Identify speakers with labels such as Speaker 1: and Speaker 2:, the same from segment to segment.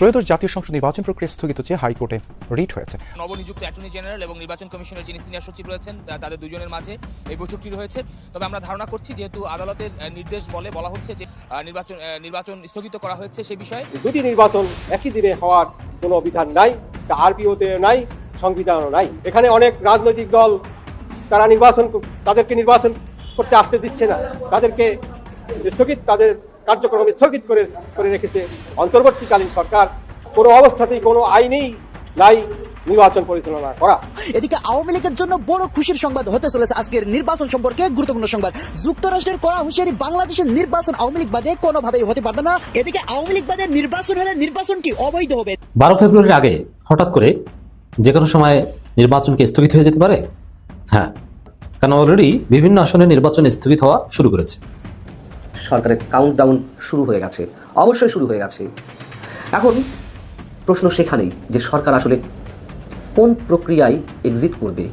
Speaker 1: ত্রয়োদশ জাতীয় সংসদ নির্বাচন প্রক্রিয়া স্থগিত চেয়ে হাইকোর্টে রিট হয়েছে।
Speaker 2: নবনিযুক্ত অ্যাটর্নি জেনারেল এবং নির্বাচন কমিশনের যিনি সিনিয়র সচিব রয়েছেন তা- তাদের দুজনের মাঝে এই বৈঠকটি রয়েছে। তবে আমরা ধারণা করছি যেহেতু আদালতের নির্দেশ বলে বলা হচ্ছে যে নির্বাচন নির্বাচন স্থগিত করা হয়েছে সে বিষয়ে।
Speaker 3: দুটি নির্বাচন একই দিনে হওয়ার কোনো বিধান নাই তা আরপিওতে নাই সংবিধানও নাই। এখানে অনেক রাজনৈতিক দল তারা নির্বাচন তাদেরকে নির্বাচন করতে আসতে দিচ্ছে না। তাদেরকে স্থগিত তাদের কার্যক্রম স্থগিত করে করে রেখেছে অন্তর্বর্তীকালীন সরকার। কোনো অবস্থাতেই কোনো আইনেই নাই নির্বাচন পরিচালনা করা।
Speaker 4: এদিকে আওয়ামী লীগের জন্য বড় খুশির সংবাদ হতে চলেছে আজকের নির্বাচন সম্পর্কে গুরুত্বপূর্ণ সংবাদ। যুক্তরাষ্ট্রের করা হুঁশিয়ারি বাংলাদেশের নির্বাচন আওয়ামী লীগ বাদে কোনোভাবেই হতে পারবে না। এদিকে আওয়ামী লীগ বাদে নির্বাচন হলে নির্বাচনটি অবৈধ হবে?
Speaker 5: বারো ফেব্রুয়ারির আগে হঠাৎ করে যে কোনো সময় নির্বাচনকে স্থগিত হয়ে যেতে পারে? হ্যাঁ কারণ অলরেডি বিভিন্ন আসনে নির্বাচন স্থগিত হওয়া শুরু করেছে।
Speaker 6: সরকারের কাউন্টডাউন শুরু হয়ে গেছে। অবশ্যই শুরু হয়ে গেছে। এখন প্রশ্ন সেখানেই যে সরকার আসলে কোন প্রক্রিয়ায় এক্সিট করবে?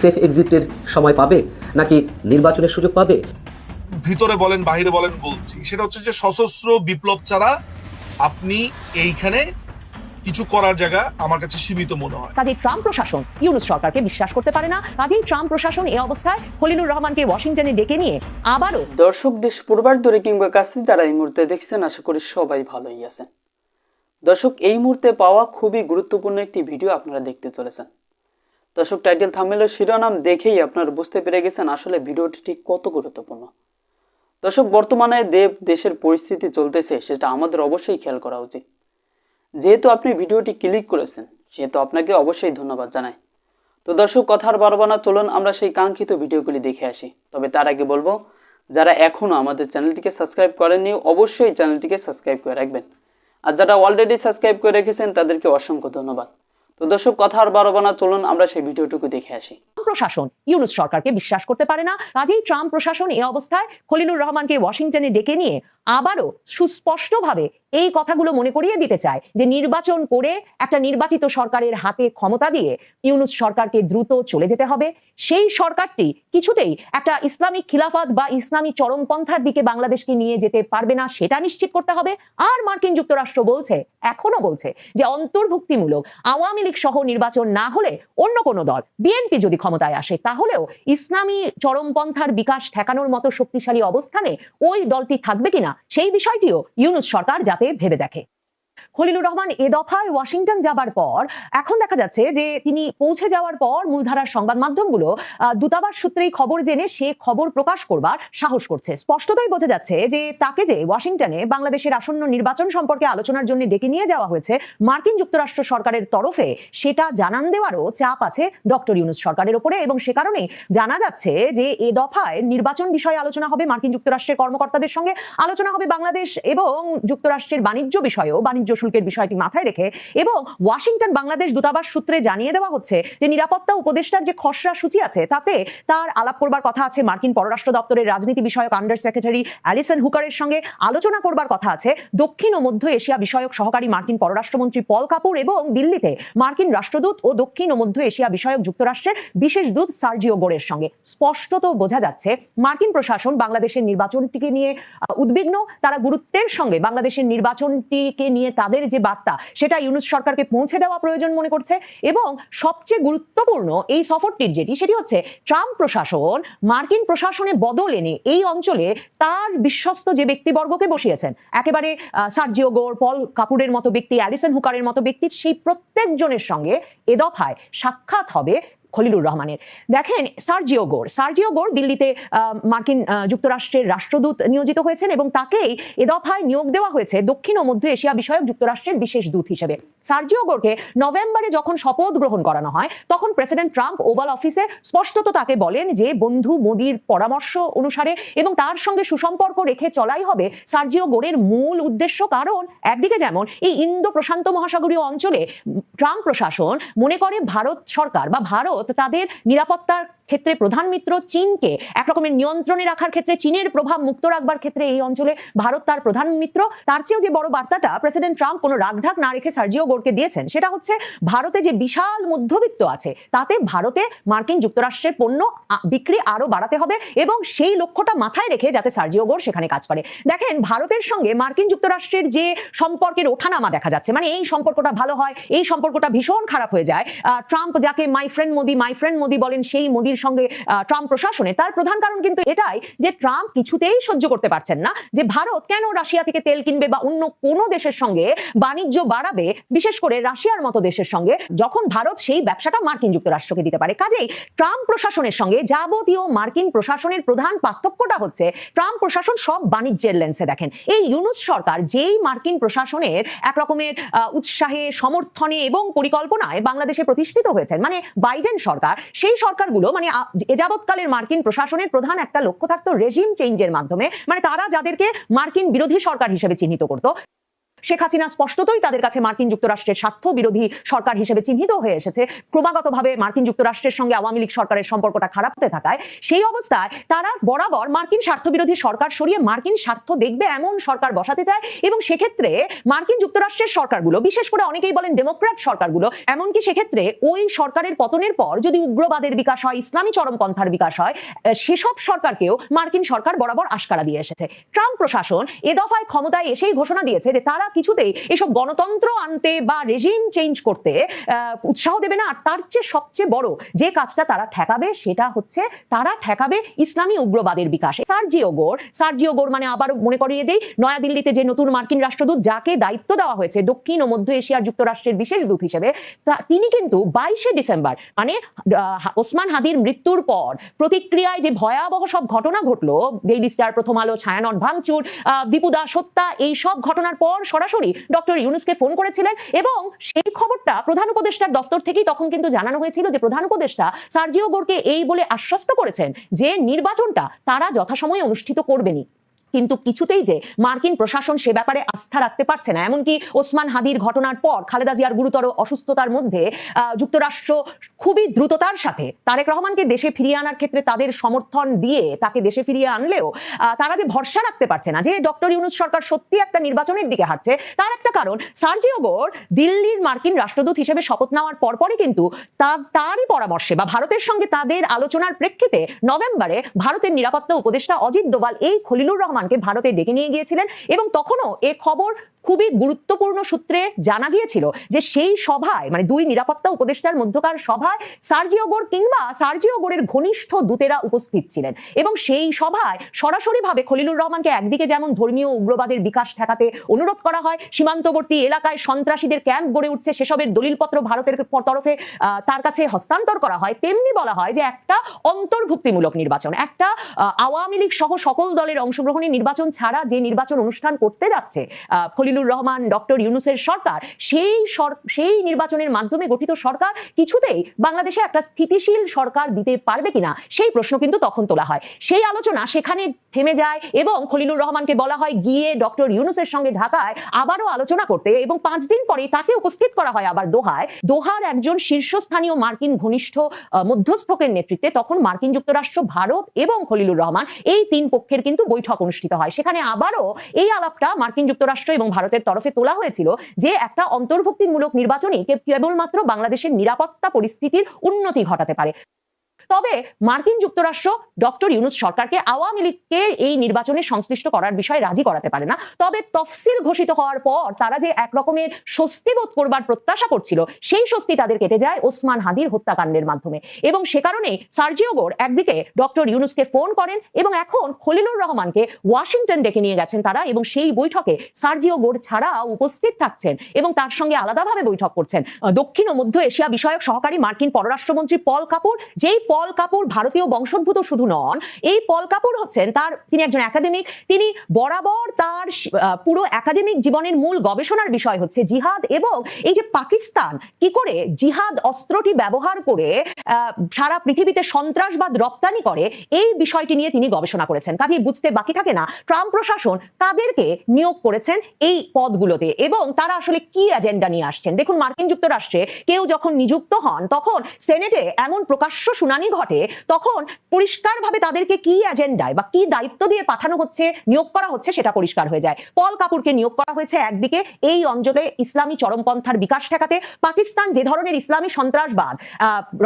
Speaker 6: সেফ এক্সিটের সময় পাবে? নাকি নির্বাচনের সুযোগ পাবে?
Speaker 7: ভিতরে বলেন, বাহিরে বলেন বলছি। সেটা হচ্ছে যে সশস্ত্র বিপ্লব ছাড়া আপনি এইখানে কিছু করার জায়গা আমার কাছে সীমিত মনে হয়।
Speaker 8: কাজেই ট্রাম্প প্রশাসন ইউনুস সরকারকে বিশ্বাস করতে পারে না। কাজেই ট্রাম্প প্রশাসন এই অবস্থায় খলিলুর রহমানকে ওয়াশিংটনে ডেকে নিয়ে আবারও
Speaker 9: দর্শক দেশ পূর্বার দূরে কিংবা কাছে যারা এই মুহূর্তে দেখছেন আশা করি সবাই ভালোই আছেন। দর্শক এই মুহূর্তে পাওয়া খুবই গুরুত্বপূর্ণ একটি ভিডিও আপনারা দেখতে চলেছেন। দর্শক টাইটেল থামেলের শিরোনাম দেখেই আপনারা বুঝতে পেরে গেছেন আসলে ভিডিওটি ঠিক কত গুরুত্বপূর্ণ। দর্শক বর্তমানে দেব দেশের পরিস্থিতি চলতেছে সেটা আমাদের অবশ্যই খেয়াল করা উচিত। যেহেতু আপনি ভিডিওটি ক্লিক করেছেন, সেহেতু আপনাকে অবশ্যই ধন্যবাদ জানাই। তো দর্শক, কথার বারবানা চলুন আমরা সেই কাঙ্ক্ষিত ভিডিওগুলি দেখে আসি। তবে তার আগে বলব, যারা এখনও আমাদের চ্যানেলটিকে সাবস্ক্রাইব করেননি, অবশ্যই চ্যানেলটিকে সাবস্ক্রাইব করে রাখবেন। আর যারা অলরেডি সাবস্ক্রাইব করে রেখেছেন, তাদেরকে অসংখ্য ধন্যবাদ। তো দর্শক, কথার বারবানা চলুন আমরা সেই ভিডিওটুকু দেখে আসি।
Speaker 8: প্রশাসন, ইউনুস সরকারকে বিশ্বাস করতে পারে না। কাজেই ট্রাম্প প্রশাসন এই অবস্থায় খলিলুর রহমানকে ওয়াশিংটনে ডেকে নিয়ে আবারও সুস্পষ্টভাবে এই কথাগুলো মনে করিয়ে দিতে চায় যে নির্বাচন করে একটা নির্বাচিত সরকারের হাতে ক্ষমতা দিয়ে ইউনুস সরকারকে দ্রুত চলে যেতে হবে। সেই সরকারটি কিছুতেই একটা ইসলামিক খিলাফত বা ইসলামী চরমপন্থার দিকে বাংলাদেশকে নিয়ে যেতে পারবে না সেটা নিশ্চিত করতে হবে। আর মার্কিন যুক্তরাষ্ট্র বলছে এখনও বলছে যে অন্তর্ভুক্তিমূলক আওয়ামী লীগ সহ নির্বাচন না হলে অন্য কোনো দল, বিএনপি যদি ক্ষমতায় আসে তাহলেও ইসলামী চরমপন্থার বিকাশ ঠেকানোর মতো শক্তিশালী অবস্থানে ওই দলটি থাকবে কিনা সেই বিষয়টিও ইউনুস সরকার যাতে ভেবে দেখে। খলিলুর রহমান এ দফায় ওয়াশিংটন যাবার পর, এখন দেখা যাচ্ছে যে তিনি পৌঁছে যাওয়ার পর মূলধারার সংবাদ মাধ্যমগুলো দূতাবাস সূত্রেই খবর জেনে সে খবর প্রকাশ করবার সাহস করছে। স্পষ্টতই বোঝা যাচ্ছে যে তাকে যে ওয়াশিংটনে বাংলাদেশের আসন্ন নির্বাচন সম্পর্কে আলোচনার জন্য ডেকে নিয়ে যাওয়া হয়েছে, মার্কিন যুক্তরাষ্ট্র সরকারের তরফে, সেটা জানান দেওয়ারও চাপ আছে ডক্টর ইউনুস সরকারের ওপরে এবং সে কারণেই জানা যাচ্ছে যে এ দফায় নির্বাচন বিষয়ে আলোচনা হবে মার্কিন যুক্তরাষ্ট্রের কর্মকর্তাদের সঙ্গে, আলোচনা হবে বাংলাদেশ এবং যুক্তরাষ্ট্রের বাণিজ্য বিষয়েও, বাণিজ্য শুল্কের বিষয়টি মাথায় রেখে এবং ওয়াশিংটন বাংলাদেশ দূতাবাস সূত্রে জানিয়ে দেওয়া হচ্ছে যে নিরাপত্তা উপদেষ্টার যে খসড়া সূচি আছে, তাতে তার আলাপ করবার কথা আছে মার্কিন পররাষ্ট্র দপ্তরের রাজনীতি বিষয়ক আন্ডার সেক্রেটারি অ্যালিসন হুকারের সঙ্গে। আলোচনা করবার কথা আছে দক্ষিণ ও মধ্য এশিয়া বিষয়ক সহকারী মার্কিন পররাষ্ট্রমন্ত্রী পল কাপুর এবং দিল্লিতে মার্কিন রাষ্ট্রদূত ও দক্ষিণ ও মধ্য এশিয়া বিষয়ক যুক্তরাষ্ট্রের বিশেষ দূত সার্জিও গোরের সঙ্গে। স্পষ্টত বোঝা যাচ্ছে মার্কিন প্রশাসন বাংলাদেশের নির্বাচনটিকে নিয়ে উদ্বিগ্ন। তারা গুরুত্বের সঙ্গে বাংলাদেশের নির্বাচনটিকে নিয়ে তাদের যে বার্তা, সেটা ইউনুস সরকারকে পৌঁছে দেওয়া প্রয়োজন মনে করছে এবং সবচেয়ে গুরুত্বপূর্ণ এই সফরটির যেটি, সেটি হচ্ছে ট্রাম্প প্রশাসন মার্কিন প্রশাসনে বদল এনে এই অঞ্চলে তার বিশ্বস্ত যে ব্যক্তিবর্গকে বসিয়েছেন, একেবারে সার্জিও গোর, পল কাপুরের মতো ব্যক্তি, অ্যালিসন হুকারের মতো ব্যক্তির সেই প্রত্যেকজনের সঙ্গে এ দফায় সাক্ষাৎ হবে খলিলুর রহমানের। দেখেন, সার্জিও গোর সার্জিও গোর দিল্লিতে মার্কিন যুক্তরাষ্ট্রের রাষ্ট্রদূত নিয়োজিত হয়েছেন এবং তাকেই এ দফায় নিয়োগ দেওয়া হয়েছে দক্ষিণ ও মধ্য এশিয়া বিষয়ক যুক্তরাষ্ট্রের বিশেষ দূত হিসেবে। সার্জিও গোরকে নভেম্বরে যখন শপথ গ্রহণ করানো হয়, তখন প্রেসিডেন্ট ট্রাম্প ওভাল অফিসে স্পষ্টত তাকে বলেন যে, বন্ধু মোদির পরামর্শ অনুসারে এবং তার সঙ্গে সুসম্পর্ক রেখে চলাই হবে সার্জিও গোরের মূল উদ্দেশ্য। কারণ, একদিকে যেমন এই ইন্দো প্রশান্ত মহাসাগরীয় অঞ্চলে ট্রাম্প প্রশাসন মনে করে ভারত সরকার বা ভারত তাদের নিরাপত্তার ক্ষেত্রে প্রধান মিত্র চীনকে একরকমের নিয়ন্ত্রণে রাখার ক্ষেত্রে চীনের প্রভাব মুক্ত রাখবার ক্ষেত্রে এই অঞ্চলে ভারত তার প্রধান মিত্র। তার চেয়েও যে বড় বার্তাটা প্রেসিডেন্ট ট্রাম্প কোনো রাগঢাক না রেখে সার্জিও গোরকে দিয়েছেন, সেটা হচ্ছে ভারতে যে বিশাল মধ্যবিত্ত আছে, তাতে ভারতে মার্কিন যুক্তরাষ্ট্রের পণ্য বিক্রি আরও বাড়াতে হবে এবং সেই লক্ষ্যটা মাথায় রেখে যাতে সার্জিও গোর সেখানে কাজ করে। দেখেন, ভারতের সঙ্গে মার্কিন যুক্তরাষ্ট্রের যে সম্পর্কের ওঠানামা দেখা যাচ্ছে মানে এই সম্পর্কটা ভালো হয়, এই সম্পর্কটা ভীষণ খারাপ হয়ে যায় ট্রাম্প যাকে my friend Modi, my friend Modi বলেন, সেই মোদির সঙ্গে ট্রাম্প প্রশাসনে, তার প্রধান কারণ কিন্তু এটাই যে ট্রাম্প কিছুতেই সহ্য করতে পারছেন না, যে ভারত কেন রাশিয়া থেকে তেল কিনবে বা অন্য কোনো দেশের সঙ্গে বাণিজ্য বাড়াবে, বিশেষ করে রাশিয়ার মতো দেশের সঙ্গে, যখন ভারত সেই ব্যবসাটা মার্কিন যুক্তরাষ্ট্রকে দিতে পারে। কাজেই ট্রাম্প প্রশাসনের সঙ্গে যাবতীয় মার্কিন প্রশাসনের প্রধান পার্থক্যটা হচ্ছে, ট্রাম্প প্রশাসন সব বাণিজ্যের লেন্সে দেখেন। এই ইউনুস সরকার যেই মার্কিন প্রশাসনের এক রকমের উৎসাহে, সমর্থনে এবং পরিকল্পনায় বাংলাদেশে প্রতিষ্ঠিত হয়েছেন মানে বাইডেন সরকার, সেই সরকারগুলো মানে আ- এযাবৎকালের যাবৎকালের মার্কিন প্রশাসনের প্রধান একটা লক্ষ্য থাকতো রেজিম চেঞ্জের মাধ্যমে। মানে তারা যাদেরকে মার্কিন বিরোধী সরকার হিসেবে চিহ্নিত করতো। শেখ হাসিনা স্পষ্টতই তাদের কাছে মার্কিন যুক্তরাষ্ট্রের স্বার্থ বিরোধী সরকার হিসেবে চিহ্নিত হয়ে এসেছে। ক্রমাগতভাবে মার্কিন যুক্তরাষ্ট্রের সঙ্গে আওয়ামী লীগ সরকারের সম্পর্কটা খারাপ হতে থাকায় সেই অবস্থায় তারা বরাবর মার্কিন স্বার্থ বিরোধী সরকার সরিয়ে মার্কিন স্বার্থ দেখবে এমন সরকার বসাতে চায় এবং সেক্ষেত্রে মার্কিন যুক্তরাষ্ট্রের সরকারগুলো, বিশেষ করে অনেকেই বলেন ডেমোক্র্যাট সরকারগুলো, এমনকি সেক্ষেত্রে ওই সরকারের পতনের পর যদি উগ্রবাদের বিকাশ হয়, ইসলামী চরমপন্থার বিকাশ হয় সেসব সরকারকেও মার্কিন সরকার বরাবর আশকারা দিয়ে এসেছে। ট্রাম্প প্রশাসন এ দফায় ক্ষমতায় এসেই ঘোষণা দিয়েছে যে তারা কিছুতেই এসব গণতন্ত্র আনতে বা রেজিম চেঞ্জ করতে উৎসাহ দেবে না। আর তার চেয়ে সবচেয়ে বড় যে কাজটা তারা ঠেকাবে সেটা হচ্ছে তারা ঠেকাবে ইসলামী উগ্রবাদের বিকাশ। সার্জিও গোর সার্জিও গোর মানে আবার মনে করিয়ে দেই নয়াদিল্লিতে যে নতুন মার্কিন রাষ্ট্রদূত যাকে দায়িত্ব দেওয়া হয়েছে দক্ষিণ ও মধ্য এশিয়ার যুক্তরাষ্ট্রের বিশেষ দূত হিসেবে তিনি কিন্তু বাইশে ডিসেম্বর মানে ওসমান হাদির মৃত্যুর পর প্রতিক্রিয়ায় যে ভয়াবহ সব ঘটনা ঘটলো ডেইলি স্টার প্রথম আলো ছায়ানট ভাঙচুর আহ, দীপু হত্যা এই সব ঘটনার পর সরাসরি ডক্টর ইউনুসকে ফোন করেছিলেন এবং সেই খবরটা প্রধান উপদেষ্টার দপ্তর থেকেই তখন কিন্তু জানানো হয়েছিল যে প্রধান উপদেষ্টা সার্জিও গোরকে এই বলে আশ্বস্ত করেছেন যে নির্বাচনটা তারা যথাসময়ে অনুষ্ঠিত করবেনই। কিন্তু কিছুতেই যে মার্কিন প্রশাসন সে ব্যাপারে আস্থা রাখতে পারছে না। এমনকি ওসমান হাদির ঘটনার পর খালেদা জিয়ার গুরুতর অসুস্থতার মধ্যে যুক্তরাষ্ট্র খুবই দ্রুততার সাথে তারেক রহমানকে দেশে ফিরিয়ে আনার ক্ষেত্রে তাদের সমর্থন দিয়ে তাকে দেশে ফিরিয়ে আনলেও তারা যে ভরসা রাখতে পারছে না যে ডক্টর ইউনুস সরকার সত্যি একটা নির্বাচনের দিকে হাঁটছে, তার একটা কারণ সার্জিও গোর দিল্লির মার্কিন রাষ্ট্রদূত হিসেবে শপথ নেওয়ার পরপরই কিন্তু তারই পরামর্শে বা ভারতের সঙ্গে তাদের আলোচনার প্রেক্ষিতে নভেম্বরে ভারতের নিরাপত্তা উপদেষ্টা অজিত দোভাল এই খলিলুর রহমানকে ভারতে ডেকে নিয়ে গিয়েছিলেন এবং তখনও এ খবর খুবই গুরুত্বপূর্ণ সূত্রে জানা গিয়েছিল যে সেই সভায় মানে দুই নিরাপত্তা উপদেষ্টার মধ্যকার সভায় সার্জিও গোর কিংবা সার্জিও গোরের ঘনিষ্ঠ দূতেরা উপস্থিত ছিলেন। এবং সেই সভায় সরাসরিভাবে খলিলুর রহমানকে একদিকে যেমন ধর্মীয় উগ্রবাদের বিকাশ ঠেকাতে অনুরোধ করা হয় সীমান্তবর্তী এলাকায় সন্ত্রাসীদের ক্যাম্প গড়ে উঠছে সেসবের দলিলপত্র ভারতের তরফে তার কাছে হস্তান্তর করা হয় তেমনি বলা হয় যে একটা অন্তর্ভুক্তিমূলক নির্বাচন একটা আওয়ামী লীগ সহ সকল দলের অংশগ্রহণী নির্বাচন ছাড়া যে নির্বাচন অনুষ্ঠান করতে যাচ্ছে আহ, খলিলুর রহমান, ডক্টর ইউনুসের সরকার, সেই সেই নির্বাচনের মাধ্যমে গঠিত সরকার কিছুতেই বাংলাদেশে একটা স্থিতিশীল সরকার দিতে পারবে কিনা, সেই প্রশ্ন কিন্তু তখন তোলা হয়। সেই আলোচনা সেখানে থেমে যায় এবং খলিলুর রহমানকে বলা হয় গিয়ে ডক্টর ইউনুসের সঙ্গে ঢাকায় আবারও আলোচনা করতে এবং পাঁচ দিন পরে তাকে উপস্থিত করা হয় আবার দোহায়। দোহার একজন শীর্ষস্থানীয় মার্কিন ঘনিষ্ঠ মধ্যস্থকের নেতৃত্বে তখন মার্কিন যুক্তরাষ্ট্র, ভারত এবং খলিলুর রহমান এই তিন পক্ষের কিন্তু বৈঠক অনুষ্ঠিত হয়। সেখানে আবারও এই আলাপটা মার্কিন যুক্তরাষ্ট্র এবং ভারতের তরফে তোলা হয়েছিল যে একটা অন্তর্ভুক্তিমূলক নির্বাচনই কেবলমাত্র বাংলাদেশের নিরাপত্তা পরিস্থিতির উন্নতি ঘটাতে পারে। তবে মার্কিন যুক্তরাষ্ট্র ডক্টর ইউনুস সরকারকে আওয়ামী লীগকে এই নির্বাচনে সংশ্লিষ্ট করার বিষয়ে রাজি করাতে পারে না। তবে তফসিল ঘোষিত হওয়ার পর তারা যে এক রকমের স্বস্তি বোধ করবার প্রত্যাশা করছিল, সেই স্বস্তি তাদের কেটে যায় ওসমান হাদির হত্যাকাণ্ডের মাধ্যমে। এবং সে কারণে সার্জিও গোর একদিকে ডক্টর ইউনুসকে ফোন করেন এবং এখন খলিলুর রহমানকে ওয়াশিংটন ডেকে নিয়ে গেছেন তারা এবং সেই বৈঠকে সার্জিও গোর ছাড়া উপস্থিত থাকছেন এবং তার সঙ্গে আলাদাভাবে বৈঠক করছেন। দক্ষিণ ও মধ্য এশিয়া বিষয়ক সহকারী মার্কিন পররাষ্ট্রমন্ত্রী পল কাপুর, যেই পল কাপুর ভারতীয় বংশোদ্ভূত শুধু নন, এই পল কাপুর হচ্ছেন তার, তিনি একজন একাডেমিক তিনি বরাবর তার পুরো একাডেমিক জীবনের মূল গবেষণার বিষয় হচ্ছে জিহাদ এবং এই যে পাকিস্তান কি করে জিহাদ অস্ত্রটি ব্যবহার করে সারা পৃথিবীতে সন্ত্রাসবাদ রপ্তানি করে, এই বিষয়টি নিয়ে তিনি গবেষণা করেছেন। কাজেই বুঝতে বাকি থাকে না, ট্রাম্প প্রশাসন তাদেরকে নিয়োগ করেছেন এই পদগুলোতে এবং তারা আসলে কি এজেন্ডা নিয়ে আসছেন? দেখুন, মার্কিন যুক্তরাষ্ট্রে কেউ যখন নিযুক্ত হন, তখন সেনেটে এমন প্রকাশ্য শুনানি হানি ঘটে তখন পরিষ্কারভাবে তাদেরকে কি এজেন্ডায় বা কি দায়িত্ব দিয়ে পাঠানো হচ্ছে নিয়োগ করা হচ্ছে, সেটা পরিষ্কার হয়ে যায়। পল কাপুরকে নিয়োগ করা হয়েছে একদিকে এই অঞ্চলে ইসলামী চরমপন্থার বিকাশ ঠেকাতে, পাকিস্তান যে ধরনের ইসলামী সন্ত্রাসবাদ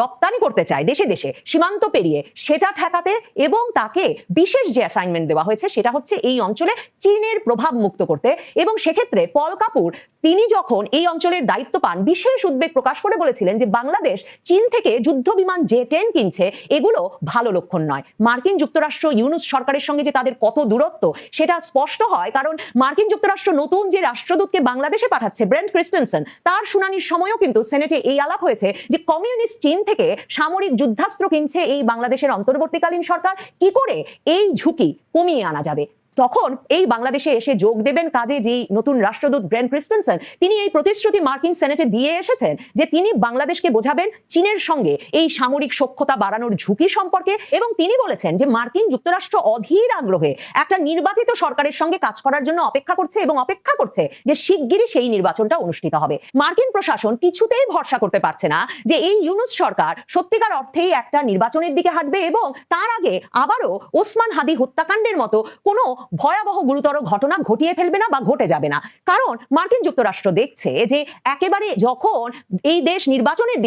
Speaker 8: রপ্তানি করতে চায় দেশে দেশে, সীমান্ত পেরিয়ে, সেটা ঠেকাতে এবং তাকে বিশেষ যে অ্যাসাইনমেন্ট দেওয়া হয়েছে, সেটা হচ্ছে এই অঞ্চলে চীনের প্রভাব মুক্ত করতে। এবং সেক্ষেত্রে পল কাপুর তিনি যখন এই অঞ্চলের দায়িত্ব পান, বিশেষ উদ্বেগ প্রকাশ করে বলেছিলেন যে বাংলাদেশ চীন থেকে যুদ্ধ বিমান জে টেন কিনছে, এগুলো ভালো লক্ষণ নয়। মার্কিন যুক্তরাষ্ট্র ইউনুস সরকারের সঙ্গে যে তাদের কত দূরত্ব, সেটা স্পষ্ট হয় কারণ মার্কিন যুক্তরাষ্ট্র নতুন যে রাষ্ট্রদূতকে বাংলাদেশে পাঠাচ্ছে, ব্রেন্ট ক্রিস্টেনসন, তার শুনানির সময়ও কিন্তু সেনেটে এই আলাপ হয়েছে যে কমিউনিস্ট চীন থেকে সামরিক যুদ্ধাস্ত্র কিনছে এই বাংলাদেশের অন্তর্বর্তীকালীন সরকার, কি করে এই ঝুঁকি কমিয়ে আনা যাবে? তখন এই বাংলাদেশে এসে যোগ দেবেন কাজে যেই নতুন রাষ্ট্রদূত ব্রেন ক্রিস্টেনসন, তিনি এই প্রতিশ্রুতি মার্কিন সেনেটে দিয়ে এসেছেন যে তিনি বাংলাদেশকে বোঝাবেন চীনের সঙ্গে এই সামরিক সক্ষতা বাড়ানোর ঝুঁকি সম্পর্কে এবং তিনি বলেছেন যে মার্কিন যুক্তরাষ্ট্র অধীর আগ্রহে একটা নির্বাচিত সরকারের সঙ্গে কাজ করার জন্য অপেক্ষা করছে এবং অপেক্ষা করছে যে শিগগিরই সেই নির্বাচনটা অনুষ্ঠিত হবে। মার্কিন প্রশাসন কিছুতেই ভরসা করতে পারছে না যে এই ইউনুস সরকার সত্যিকার অর্থেই একটা নির্বাচনের দিকে হাঁটবে এবং তার আগে আবারও ওসমান হাদি হত্যাকাণ্ডের মতো কোনো ভয়াবহ গুরুতর ঘটনা ঘটিয়ে ফেলবে না বা ঘটে যাবে না। কারণ মার্কিন যুক্তরাষ্ট্র দেখছে যে একেবারে যখন এই দেশ নির্বাচনের দিকে